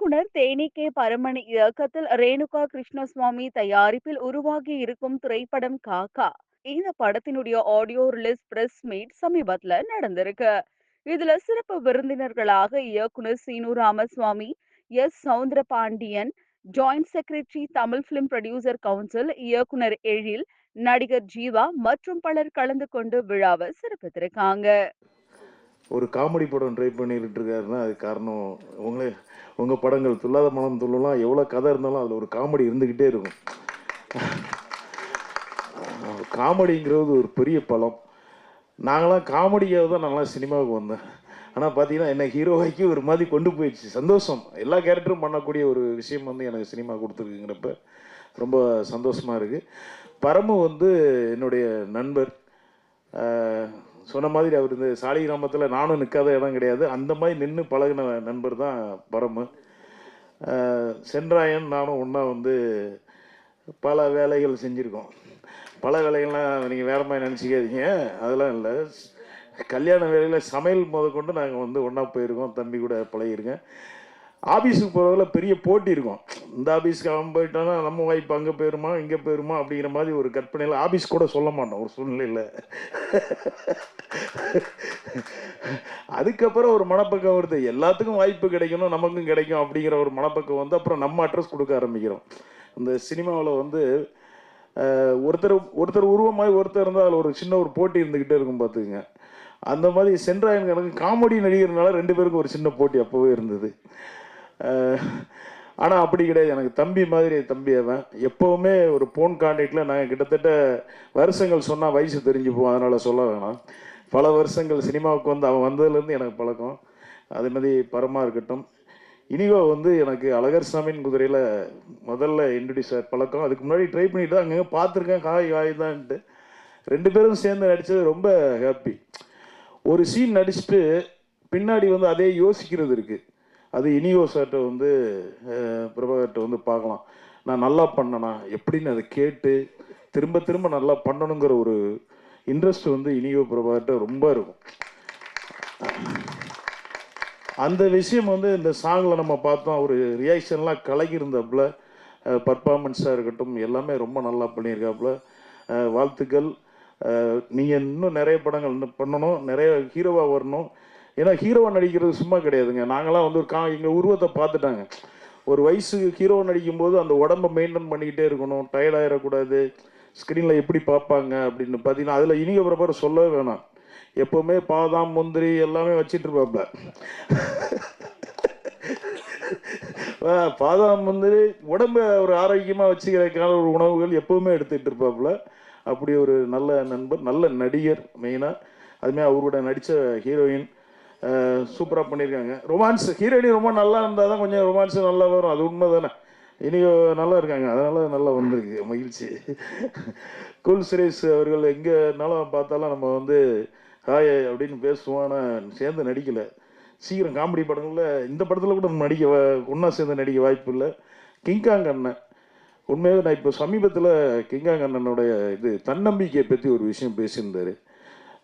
இயக்குனர் தேனி கே பரமணி இயக்கத்தில் ரேணுகா கிருஷ்ணசுவாமி தயாரிப்பில் உருவாகி இருக்கும் திரைப்படம் காக்கா. இந்த படத்தினுடைய ஆடியோ ரிலீஸ் பிரஸ் மீட் சமீபத்துல நடந்திருக்கு. இதுல சிறப்பு விருந்தினர்களாக இயக்குனர் Seenu Ramasamy S. Soundara Pandian joint secretary Tamil film producer council இயக்குனர் எழில் நடிகர் ஜீவா மற்றும் பலர் கலந்து கொண்டு விழாவை சிறப்பித்திருக்காங்க. ஒரு காமெடி படம் ட்ரை பண்ணிக்கிட்டு இருக்காருன்னா அது காரணம். உங்களே உங்கள் படங்கள் துல்லாத மனம் துள்ளலாம் எவ்வளோ கதை இருந்தாலும் அதில் ஒரு காமெடி இருந்துக்கிட்டே இருக்கும். காமெடிங்கிறது ஒரு பெரிய பலம். நாங்களாம் காமெடியாக தான் நாங்களாம் சினிமாவுக்கு வந்தேன் ஆனால் பார்த்தீங்கன்னா என்ன ஹீரோவாக்கி ஒரு மாதிரி கொண்டு போயிடுச்சு. சந்தோஷம். எல்லா கேரக்டரும் பண்ணக்கூடிய ஒரு விஷயம் வந்து எனக்கு சினிமா கொடுத்துருக்குங்கிறப்ப ரொம்ப சந்தோஷமாக இருக்குது பரமு வந்து என்னுடைய நண்பர். சொன்ன மாதிரி அவர் இந்த சாலை கிராமத்தில் நானும் நிற்காத இடம் கிடையாது. அந்த மாதிரி நின்று பழகின நண்பர் தான் பரமு. சென்றாயன் நானும் ஒன்றா வந்து பல வேலைகள் செஞ்சுருக்கோம். பல வேலைகள்லாம் நீங்கள் வேற மாதிரி நினச்சிக்காதீங்க. அதெல்லாம் இல்லை. கல்யாண வேலையில் சமையல் முதற்கொண்டு நாங்கள் வந்து ஒன்றா போயிருக்கோம். தம்பி கூட பழகிருக்கேன் ஆஃபீஸுக்கு போகிறதுல பெரிய போட்டி இருக்கும். இந்த ஆஃபீஸ்க்கு அவன் போயிட்டானா நம்ம வாய்ப்பு அங்கே போயிருமா இங்கே போயிருமா அப்படிங்கிற மாதிரி ஒரு கற்பனையில் ஆஃபீஸ் கூட சொல்ல மாட்டோம் ஒரு சூழ்நிலையில். அதுக்கப்புறம் ஒரு மனப்பக்கம் வருது. எல்லாத்துக்கும் வாய்ப்பு கிடைக்கணும் நமக்கும் கிடைக்கும் அப்படிங்கிற ஒரு மனப்பக்கம் வந்து அப்புறம் நம்ம அட்ரஸ் கொடுக்க ஆரம்பிக்கிறோம். இந்த சினிமாவில் வந்து ஒருத்தர் ஒருத்தர் உருவமாய் ஒருத்தர் இருந்தால் அதில் ஒரு சின்ன ஒரு போட்டி இருந்துக்கிட்டே இருக்கும் பார்த்துக்குங்க. அந்த மாதிரி சென்ட்ராயன் கணக்கு காமெடி நடிகர்னால ரெண்டு பேருக்கும் ஒரு சின்ன போட்டி அப்போவே இருந்தது. ஆனால் அப்படி கிடையாது. எனக்கு தம்பி மாதிரி தம்பி அவன். எப்போவுமே ஒரு ஃபோன் கான்டாக்டில் நாங்கள் கிட்டத்தட்ட வருஷங்கள் சொன்னால் வயசு தெரிஞ்சுப்போம். அதனால் சொல்ல வேணாம். பல வருஷங்கள் சினிமாவுக்கு வந்து அவன் வந்ததுலேருந்து எனக்கு பழக்கம். அதே மாதிரி பரமா இருக்கட்டும். இனிகோ வந்து எனக்கு அழகர் சாமியின் குதிரையில் முதல்ல இன்ட்ரடியூஸ் பழக்கம். அதுக்கு முன்னாடி ட்ரை பண்ணிட்டு அங்கங்கே பார்த்துருக்கேன். காய் காய் தான்ட்டு. ரெண்டு பேரும் சேர்ந்து நடித்தது ரொம்ப ஹாப்பி ஒரு சீன் நடிச்சுட்டு பின்னாடி வந்து அதே யோசிக்கிறது இருக்குது அது இனியோ சார்கிட்ட வந்து பிரபாகர்கிட்ட பிரபாகர்ட்ட வந்து பார்க்கலாம். நான் நல்லா பண்ணனா எப்படின்னு அதை கேட்டு திரும்ப திரும்ப நல்லா பண்ணணுங்கிற ஒரு இன்ட்ரெஸ்ட் வந்து இனியோ பிரபாகர்ட்ட ரொம்ப இருக்கும். அந்த விஷயம் வந்து இந்த சாங்கில் நம்ம பார்த்தோம் ஒரு ரியாக்ஷன்லாம் கலகியிருந்தாப்புல பர்ஃபார்மன்ஸாக இருக்கட்டும் எல்லாமே ரொம்ப நல்லா பண்ணியிருக்காப்புல. வாழ்த்துக்கள். நீங்கள் இன்னும் நிறைய படங்கள் இன்னும் பண்ணணும் நிறைய ஹீரோவாக வரணும். ஏன்னா ஹீரோவை நடிக்கிறது சும்மா கிடையாதுங்க. நாங்களாம் வந்து ஒரு கா எங்கள் உருவத்தை பார்த்துட்டாங்க. ஒரு வயசு ஹீரோ நடிக்கும்போது அந்த உடம்ப மெயின்டைன் பண்ணிக்கிட்டே இருக்கணும். டயர்டாயிடக்கூடாது ஸ்க்ரீனில் எப்படி பார்ப்பாங்க அப்படின்னு பார்த்தீங்கன்னா அதில் இனிய பிரபர் சொல்லவே வேணாம். எப்போவுமே பாதாம் முந்திரி எல்லாமே வச்சிட்டு இருப்பாப்ல. பாதாம் முந்திரி உடம்பை ஒரு ஆரோக்கியமாக வச்சுக்கிறதுக்கான ஒரு உணவுகள் எப்போவுமே எடுத்துகிட்டு இருப்பாப்புல அப்படி ஒரு நல்ல நண்பர் நல்ல நடிகர் மெயினாக அதுமாதிரி அவரோட நடித்த ஹீரோயின் சூப்பராக பண்ணியிருக்காங்க ரொமான்ஸ் ஹீரோயின் ரொம்ப நல்லா இருந்தால் தான் கொஞ்சம் ரொமான்ஸ் நல்லா வரும். அது உண்மை தானே இனி நல்லா இருக்காங்க. அதனால நல்லா வந்திருக்கு. மகிழ்ச்சி. குல் சுரேஷ் அவர்கள் எங்கேனாலும் பார்த்தாலும் நம்ம வந்து ஹாய் அப்படின்னு பேசுவோம் ஆனால் சேர்ந்து நடிக்கலை. சீக்கிரம் காமெடி படங்களில் இந்த படத்தில் கூட நம்ம நடிக்க ஒன்றா சேர்ந்து நடிக்க வாய்ப்பு இல்லை. கிங்காங் அண்ணன். உண்மையாகவே நான் இப்போ சமீபத்தில் கிங்காங் அண்ணனுடைய இது தன்னம்பிக்கையை பற்றி ஒரு விஷயம் பேசியிருந்தார்.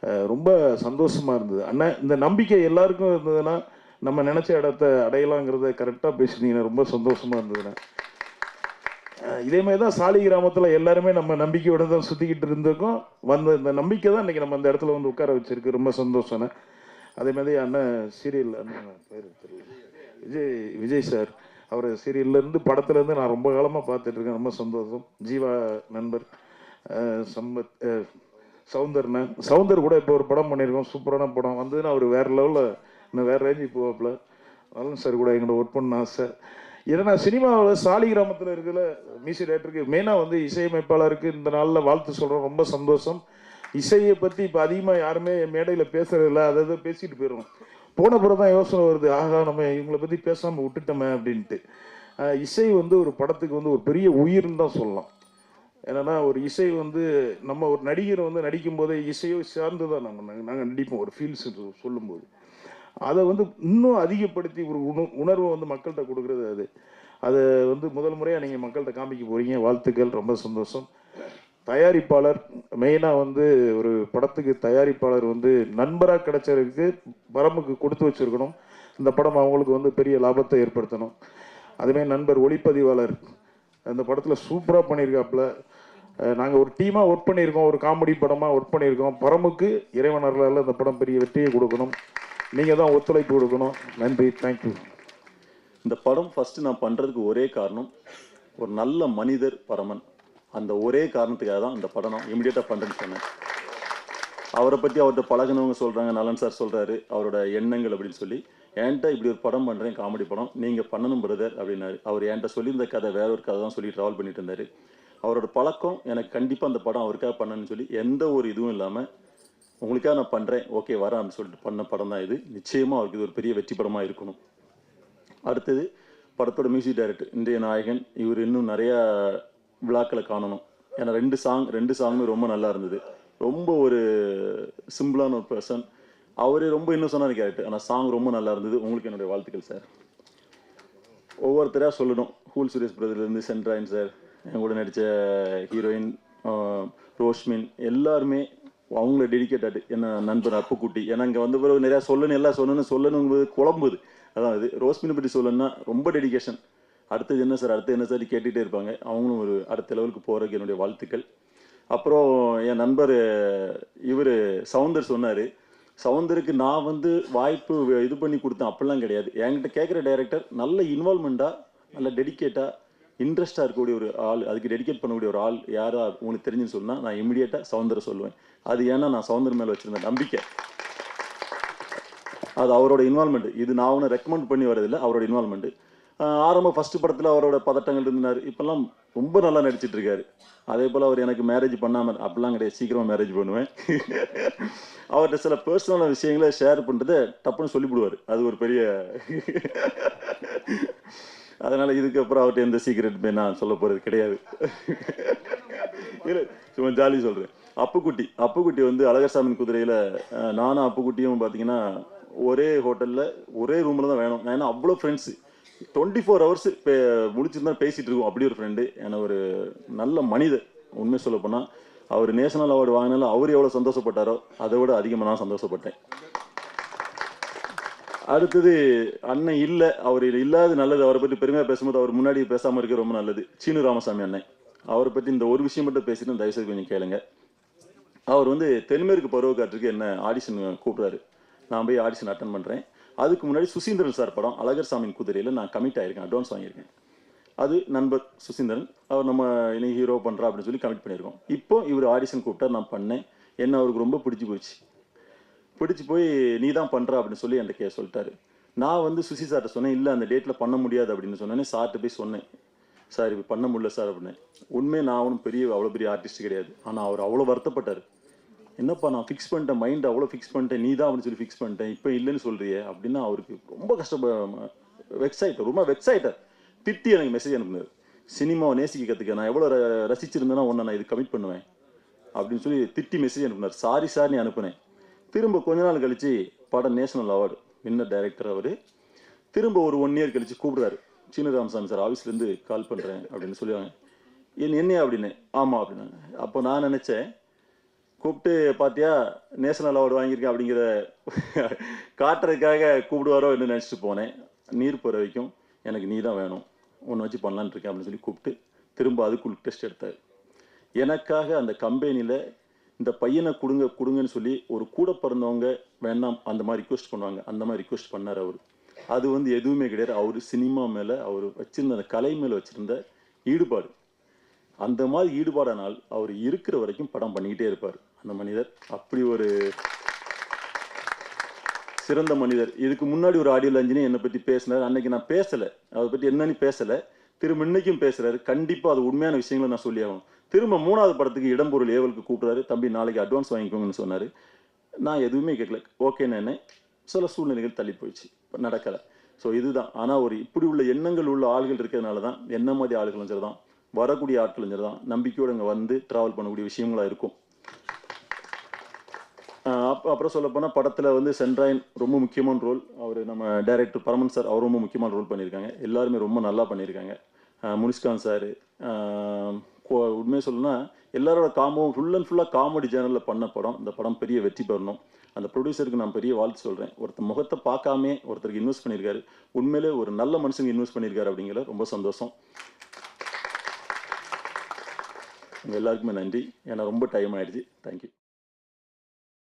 ரொம்ப சந்தோஷமாக இருந்தது. அண்ணன் இந்த நம்பிக்கை எல்லாருக்கும் இருந்ததுன்னா நம்ம நினச்ச இடத்த அடையலாங்கிறத கரெக்டாக பேசுனீங்கன்னா ரொம்ப சந்தோஷமாக இருந்ததுண்ணா. அஹ் இதே மாதிரி தான் சாலி கிராமத்தில் எல்லாருமே நம்ம நம்பிக்கையோடு தான் சுற்றிக்கிட்டு இருந்திருக்கோம். வந்த இந்த நம்பிக்கை தான் இன்றைக்கி நம்ம அந்த இடத்துல வந்து உட்கார வச்சிருக்கு. ரொம்ப சந்தோஷம்ண்ணே அதே மாதிரி அண்ணன் சீரியல் அண்ணன் பேர் விஜய் விஜய் சார் அவர் சீரியல்லேருந்து படத்துலேருந்து நான் ரொம்ப காலமாக பார்த்துட்ருக்கேன் ரொம்ப சந்தோஷம். ஜீவா நண்பர் சம்பத் சவுந்தர்னு. சவுந்தர் கூட இப்போ ஒரு படம் பண்ணியிருக்கோம். சூப்பரான படம். வந்ததுன்னா அவர் வேறு லெவலில் இன்னும் வேறு ரேஞ்சுக்கு போவாப்புல. வல்லன் சார் கூட எங்களோட ஒர்க் பண்ண ஆசை. ஏன்னா சினிமாவில் சாலி கிராமத்தில் இருக்கிற மியூசிக் டேரக்டருக்கு மெயினாக வந்து இசையமைப்பாளருக்கு இந்த நாளில் வாழ்த்து சொல்கிறோம் ரொம்ப சந்தோஷம். இசையை பற்றி இப்போ அதிகமாக யாருமே மேடையில் பேசுகிறதில்ல அதை அதை பேசிட்டு போயிடும் போன பிறகு தான் யோசனை வருது. ஆகா நம்ம இவங்களை பற்றி பேசாமல் விட்டுட்டோமே அப்படின்ட்டு. இசை வந்து ஒரு படத்துக்கு வந்து ஒரு பெரிய உயிர்னு தான் சொல்லலாம். என்னன்னா ஒரு இசை வந்து நம்ம ஒரு நடிகர் வந்து நடிக்கும் போதே இசையோ சார்ந்து தான் நம்ம நாங்கள் நடிப்போம். ஒரு ஃபீல்ஸ் சொல்லும்போது. அதை வந்து இன்னும் அதிகப்படுத்தி ஒரு உண உணர்வை வந்து மக்கள்கிட்ட கொடுக்குறது அது. அதை வந்து முதல் முறையாக நீங்கள் மக்கள்கிட்ட காமிக்க போகிறீங்க வாழ்த்துக்கள். ரொம்ப சந்தோஷம். தயாரிப்பாளர் மெயினாக வந்து ஒரு படத்துக்கு தயாரிப்பாளர் வந்து நண்பராக கிடைச்சதுக்கு வரம்புக்கு கொடுத்து வச்சிருக்கணும். இந்த படம் அவங்களுக்கு வந்து பெரிய லாபத்தை ஏற்படுத்தணும். அதுமாரி நண்பர் ஒளிப்பதிவாளர் அந்த படத்தில் சூப்பராக பண்ணியிருக்காப்புல நாங்கள் ஒரு டீமாக ஒர்க் பண்ணியிருக்கோம் ஒரு காமெடி படமாக ஒர்க் பண்ணியிருக்கோம் பரமுக்கு இறைவன் அருளால் இந்த படம் பெரிய வெற்றியை கொடுக்கணும். நீங்கள் தான் ஒத்துழைப்பு கொடுக்கணும். நன்றி தேங்க்யூ இந்த படம் ஃபஸ்ட்டு நான் பண்ணுறதுக்கு ஒரே காரணம் ஒரு நல்ல மனிதர் பரமன். அந்த ஒரே காரணத்துக்காக தான் இந்த படம் நான் இமிடியேட்டாக பண்ணுறேன்னு சொன்னேன். அவரை பற்றி அவர்கிட்ட பழகுனவங்க சொல்கிறாங்க நலன் சார் சொல்கிறாரு அவரோட எண்ணங்கள் அப்படின்னு சொல்லி. என்கிட்ட இப்படி ஒரு படம் பண்ணுறேன் காமெடி படம் நீங்கள் பண்ணணும் பிரதர் அப்படின்னாரு. அவர் என்கிட்ட சொல்லியிருந்த கதை வேற ஒரு கதை தான் சொல்லி ட்ராவல் பண்ணிட்டு இருந்தார். அவரோட பழக்கம் எனக்கு கண்டிப்பாக அந்த படம் அவருக்காக பண்ணணும்னு சொல்லி எந்த ஒரு இதுவும் இல்லாமல் உங்களுக்காக நான் பண்ணுறேன் ஓகே வரேன் அப்படின்னு சொல்லிட்டு பண்ண படம் தான் இது. நிச்சயமாக அவருக்கு இது ஒரு பெரிய வெற்றி படமாக இருக்கணும். அடுத்தது படத்தோட மியூசிக் டைரக்டர் இன்றைய நாயகன் இவர் இன்னும் நிறையா விழாக்களை காணணும். ஏன்னா ரெண்டு சாங் ரெண்டு சாங்குமே ரொம்ப நல்லா இருந்தது. ரொம்ப ஒரு சிம்பிளான ஒரு பர்சன் அவரே ரொம்ப இன்னும் சொன்னார் கேரக்டர். ஆனால் சாங் ரொம்ப நல்லா இருந்தது. உங்களுக்கு என்னுடைய வாழ்த்துக்கள் சார் ஒவ்வொருத்தராக சொல்லணும். ஹூல் சுரேஷ் பிரதர்லேருந்து சென்ட்ராயன் சார் என் கூட நடித்த ஹீரோயின் ரோஷ்மின். எல்லாருமே அவங்கள டெடிக்கேட்டட் என்ன நண்பர் அப்புக்குட்டி. ஏன்னா இங்கே வந்த பிறகு நிறையா சொல்லணும் எல்லாம் சொல்லணும் சொல்லணுங்கிறது குழம்புது. அதான் இது. ரோஸ்மினை பற்றி சொல்லணும்னா ரொம்ப டெடிகேஷன் அடுத்தது என்ன சார் அடுத்து என்ன சார் கேட்டுகிட்டே இருப்பாங்க. அவங்களும் ஒரு அடுத்த லெவலுக்கு போகிறதுக்கு என்னுடைய வாழ்த்துக்கள். அப்புறம் என் நண்பர் இவர் சவுந்தர் சொன்னார் சவுந்தருக்கு நான் வந்து வாய்ப்பு இது பண்ணி கொடுத்தேன். அப்படிலாம் கிடையாது. என்கிட்ட கேட்குற டைரக்டர் நல்ல இன்வால்மெண்ட்டாக நல்ல டெடிக்கேட்டாக இன்ட்ரெஸ்டாக இருக்கக்கூடிய ஒரு ஆள் அதுக்கு டெடிகேட் பண்ணக்கூடிய ஒரு ஆள் யாரா உனக்கு தெரிஞ்சுன்னு சொன்னால் நான் இமிடியேட்டாக சவுந்தர சொல்லுவேன். அது ஏன்னா நான் சவுந்தர் மேலே வச்சுருந்த நம்பிக்கை. அது அவரோட இன்வால்மெண்ட் இது நான் ஒன்றும் ரெக்கமெண்ட் பண்ணி வரதில்லை அவரோட இன்வால்மெண்ட்டு ஆரம்ப ஃபஸ்ட்டு படத்தில் அவரோட பதட்டங்கள் இருந்தார் இப்போல்லாம் ரொம்ப நல்லா நடிச்சிட்டு இருக்காரு. அதே போல் அவர் எனக்கு மேரேஜ் பண்ணாமல் அப்படிலாம் கிடையாது. சீக்கிரமாக மேரேஜ் பண்ணுவேன். அவர்கிட்ட சில பர்சனலான விஷயங்களை ஷேர் பண்ணுறதை டப்புன்னு சொல்லிவிடுவார். அது ஒரு பெரிய அதனால் இதுக்கப்புறம் அவர்கிட்ட எந்த சீக்கிரட்டுமே நான் சொல்ல போகிறது கிடையாது. இல்லை சும்மா ஜாலி சொல்கிறேன் அப்புக்குட்டி அப்புக்குட்டி வந்து அழகர்சாமின் குதிரையில் நானும் அப்புக்குட்டியும் பார்த்தீங்கன்னா ஒரே ஹோட்டலில் ஒரே ரூமில் தான் வேணும். நான் ஏன்னா அவ்வளோ ஃப்ரெண்ட்ஸு டுவெண்ட்டி ஃபோர் ஹவர்ஸ் முடிச்சிருந்தா பேசிகிட்டு இருக்கோம். அப்படி ஒரு ஃப்ரெண்டு ஏன்னா ஒரு நல்ல மனிதர். உண்மை சொல்ல போனால் அவர் நேஷனல் அவார்டு வாங்கினாலும் அவர் எவ்வளோ சந்தோஷப்பட்டாரோ அதை விட அதிகமாக நான் சந்தோஷப்பட்டேன். அடுத்தது அண்ணன் இல்லை அவர் இல்லாத நல்லது அவரை பற்றி பெருமையாக பேசும்போது அவர் முன்னாடி பேசாமல் இருக்க ரொம்ப நல்லது. சீனு ராமசாமி அண்ணன். அவரை பற்றி இந்த ஒரு விஷயம் மட்டும் பேசிட்டு தயவுசெய்து கொஞ்சம் கேளுங்க. அவர் வந்து தென்மேற்கு பருவக்காற்றுக்கு என்ன ஆடிஷன் கூப்பிட்றாரு. நான் போய் ஆடிஷன் அட்டன் பண்ணுறேன் அதுக்கு முன்னாடி சுசீந்திரன் சார் படம் அழகர் சாமியின் குதிரையில் நான் கமிட் ஆகியிருக்கேன் அட்வான்ஸ் வாங்கியிருக்கேன். அது நண்பர் சுசீந்திரன். அவர் நம்ம இனி ஹீரோ பண்ணுறா அப்படின்னு சொல்லி கமிட் பண்ணியிருக்கோம். இப்போ இவர் ஆடிஷன் கூப்பிட்டா நான் பண்ணேன். என்ன அவருக்கு ரொம்ப பிடிச்சி போச்சு. பிடிச்சி போய் நீ தான் பண்ணுற அப்படின்னு சொல்லி என்கிட்ட கே சொல்லிட்டாரு. நான் வந்து சுசி சார்கிட்ட சொன்னேன் இல்லை அந்த டேட்டில் பண்ண முடியாது அப்படின்னு சொன்னேன்னே சார்கிட்ட போய் சொன்னேன். சார் இப்போ பண்ண முடியல சார் அப்படின்னு. உண்மையை நான் ஒன்றும் பெரிய அவ்வளோ பெரிய ஆர்டிஸ்ட் கிடையாது. ஆனால் அவர் அவ்வளோ வருத்தப்பட்டார். என்னப்பா நான் ஃபிக்ஸ் பண்ணிட்டேன் மைண்ட் அவ்வளோ ஃபிக்ஸ் பண்ணிட்டேன் நீ தான் அப்படின்னு சொல்லி ஃபிக்ஸ் பண்ணிட்டேன் இப்போ இல்லைன்னு சொல்றியே அப்படின்னா அவருக்கு ரொம்ப கஷ்டப்ப வெப்சைட்டர் ரொம்ப வெப்சைட்டர் திட்டி எனக்கு மெசேஜ் அனுப்புனார். சினிமாவை நேசிக்க கற்றுக்க நான் எவ்வளோ ரசிச்சிருந்தேன்னா உன்னை நான் இது கமிட் பண்ணுவேன் அப்படின்னு சொல்லி திட்டி மெசேஜ் அனுப்புனார். சாரி சார் நீ அனுப்புனேன். திரும்ப கொஞ்ச நாள் கழிச்சு படம் நேஷனல் அவார்டு வின்னர் டைரக்டர் அவர். திரும்ப ஒரு ஒன் இயர் கழிச்சு கூப்பிடுறாரு. சீனு ராமசாமி சார் ஆஃபீஸ்லேருந்து கால் பண்ணுறேன் அப்படின்னு சொல்லுவாங்க. என் என்னையா? அப்படின்னு. ஆமாம் அப்படின்னாங்க. அப்போ நான் நினச்சேன் கூப்பிட்டு பார்த்தியா நேஷனல் அவார்டு வாங்கியிருக்கேன் அப்படிங்கிற காட்டுறதுக்காக கூப்பிடுவாரோ என்று நினச்சிட்டு போனேன். நீர் போகிற வரைக்கும் எனக்கு நீ தான் வேணும். உன்னை வச்சு பண்ணலான்னு இருக்கேன் அப்படின்னு சொல்லி கூப்பிட்டு திரும்ப அதுக்குள் டெஸ்ட் எடுத்தார். எனக்காக அந்த கம்பெனியில் இந்த பையனை கொடுங்க கொடுங்கன்னு சொல்லி ஒரு கூட பிறந்தவங்க வேணாம் அந்த மாதிரி ரிக்வெஸ்ட் பண்ணுவாங்க. அந்த மாதிரி ரிக்வெஸ்ட் பண்ணார் அவர். அது வந்து எதுவுமே கிடையாது. அவர் சினிமா மேலே அவர் வச்சிருந்த அந்த கலை மேலே வச்சுருந்த ஈடுபாடு. அந்த மாதிரி ஈடுபாடானால் அவர் இருக்கிற வரைக்கும் படம் பண்ணிக்கிட்டே இருப்பார். அந்த மனிதர். அப்படி ஒரு சிறந்த மனிதர். இதுக்கு முன்னாடி ஒரு ஆடியோ லஞ்சினே என்னை பற்றி பேசினார். அன்னைக்கு நான் பேசலை. அதை பற்றி என்னன்னு பேசலை? திரும்ப இன்னைக்கும் பேசுகிறாரு கண்டிப்பாக அது உண்மையான விஷயங்களை நான் சொல்லி ஆகணும். திரும்ப மூணாவது படத்துக்கு இடம்பொருள் ஏவலுக்கு கூப்பிட்றாரு. தம்பி நாளைக்கு அட்வான்ஸ் வாங்கிக்கோங்கன்னு சொன்னார். நான் எதுவுமே கேட்கல. ஓகேன்னு என்ன சில சூழ்நிலைகள் தள்ளி போயிடுச்சு. நடக்கலை. ஸோ இதுதான். ஆனால் ஒரு இப்படி உள்ள எண்ணங்கள் உள்ள ஆள்கள் இருக்கிறதுனால தான் என்ன மாதிரி ஆளுகளும் சரி தான் வரக்கூடிய ஆட்களும் சரி தான் நம்பிக்கையோடு இங்கே வந்து ட்ராவல் பண்ணக்கூடிய விஷயங்களா இருக்கும். அப்புறம் சொல்ல போனால் படத்தில் வந்து சென்ட்ராயன் ரொம்ப முக்கியமான ரோல். அவர் நம்ம டைரக்டர் பரமன் சார் அவர் ரொம்ப முக்கியமான ரோல் பண்ணியிருக்காங்க. எல்லாருமே ரொம்ப நல்லா பண்ணியிருக்காங்க. முனிஷ்கான் சார் உண்மையை சொல்லணும்னா எல்லாரோட காம்போ ஃபுல் அண்ட் ஃபுல்லாக காமெடி ஜேனலில் பண்ண படம். இந்த படம் பெரிய வெற்றி பெறணும். அந்த ப்ரொடியூசருக்கு நான் பெரிய வாழ்த்து சொல்கிறேன் ஒருத்தர் முகத்தை பார்க்காமே ஒருத்தருக்கு இன்வெஸ்ட் பண்ணியிருக்காரு. உண்மையிலே ஒரு நல்ல மனுஷங்க இன்வெஸ்ட் பண்ணியிருக்காரு அப்படிங்கிற ரொம்ப சந்தோஷம். உங்கள் எல்லாருக்குமே நன்றி. ஏன்னா ரொம்ப டைம் ஆகிடுச்சு தேங்க்யூ